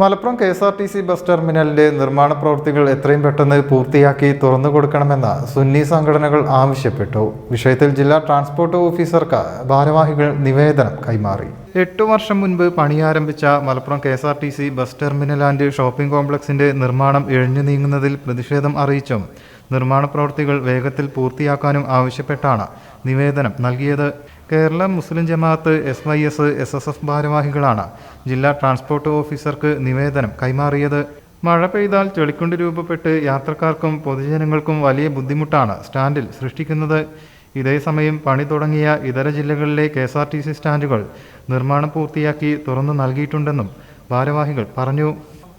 Malappuram K S R T C bus ടെർമിനലിന്റെ നിർമ്മാണ പ്രവൃത്തികൾ എത്രയും പെട്ടെന്ന് പൂർത്തിയാക്കി തുറന്നു കൊടുക്കണമെന്ന് സുന്നി സംഘടനകൾ ആവശ്യപ്പെട്ടു. വിഷയത്തിൽ ജില്ലാ ട്രാൻസ്പോർട്ട് ഓഫീസർക്ക് ഭാരവാഹികൾ നിവേദനം കൈമാറി. എട്ടു വർഷം മുൻപ് പണിയാരംഭിച്ച Malappuram K S R T C bus terminal and shopping കോംപ്ലക്സിന്റെ നിർമ്മാണം ഇഴഞ്ഞു നീങ്ങുന്നതിൽ പ്രതിഷേധം അറിയിച്ചും നിർമ്മാണ പ്രവൃത്തികൾ വേഗത്തിൽ പൂർത്തിയാക്കാനും ആവശ്യപ്പെട്ടാണ് നിവേദനം നൽകിയത്. Kerala Muslim Jamaath S Y S S S F ഭാരവാഹികളാണ് ജില്ലാ ട്രാൻസ്പോർട്ട് ഓഫീസർക്ക് നിവേദനം കൈമാറിയത്. മഴ പെയ്താൽ ചെളിക്കുണ്ട് രൂപപ്പെട്ട് യാത്രക്കാർക്കും പൊതുജനങ്ങൾക്കും വലിയ ബുദ്ധിമുട്ടാണ് സ്റ്റാൻഡിൽ സൃഷ്ടിക്കുന്നത്. ഇതേസമയം പണി തുടങ്ങിയ ഇതര ജില്ലകളിലെ K S R T C സ്റ്റാൻഡുകൾ നിർമ്മാണം പൂർത്തിയാക്കി തുറന്നു നൽകിയിട്ടുണ്ടെന്നും ഭാരവാഹികൾ പറഞ്ഞു.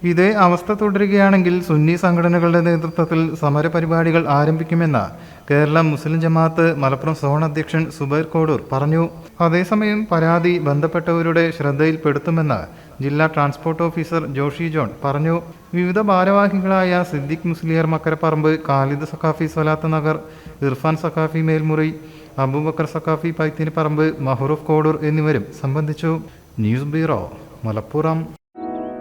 ഇതേ അവസ്ഥ തുടരുകയാണെങ്കിൽ സുന്നി സംഘടനകളുടെ നേതൃത്വത്തിൽ സമരപരിപാടികൾ ആരംഭിക്കുമെന്ന് കേരള മുസ്ലിം ജമാഅത്ത് മലപ്പുറം സോൺ അധ്യക്ഷൻ സുബൈർ കോടൂർ പറഞ്ഞു. അതേസമയം പരാതി ബന്ധപ്പെട്ടവരുടെ ശ്രദ്ധയിൽപ്പെടുത്തുമെന്ന് ജില്ലാ ട്രാൻസ്പോർട്ട് ഓഫീസർ ജോഷി ജോൺ പറഞ്ഞു. വിവിധ ഭാരവാഹികളായ സിദ്ദിഖ് മുസ്ലിയർ മക്കരപ്പറമ്പ് ഖാലിദ് സഖാഫി സ്വലാത്ത് നഗർ ഇർഫാൻ സഖാഫി മേൽമുറി അബൂബക്കർ സഖാഫി പൈത്തിനിപ്പറമ്പ് മഹറൂഫ് കോടൂർ എന്നിവരും സംബന്ധിച്ചു. News bureau Malappuram.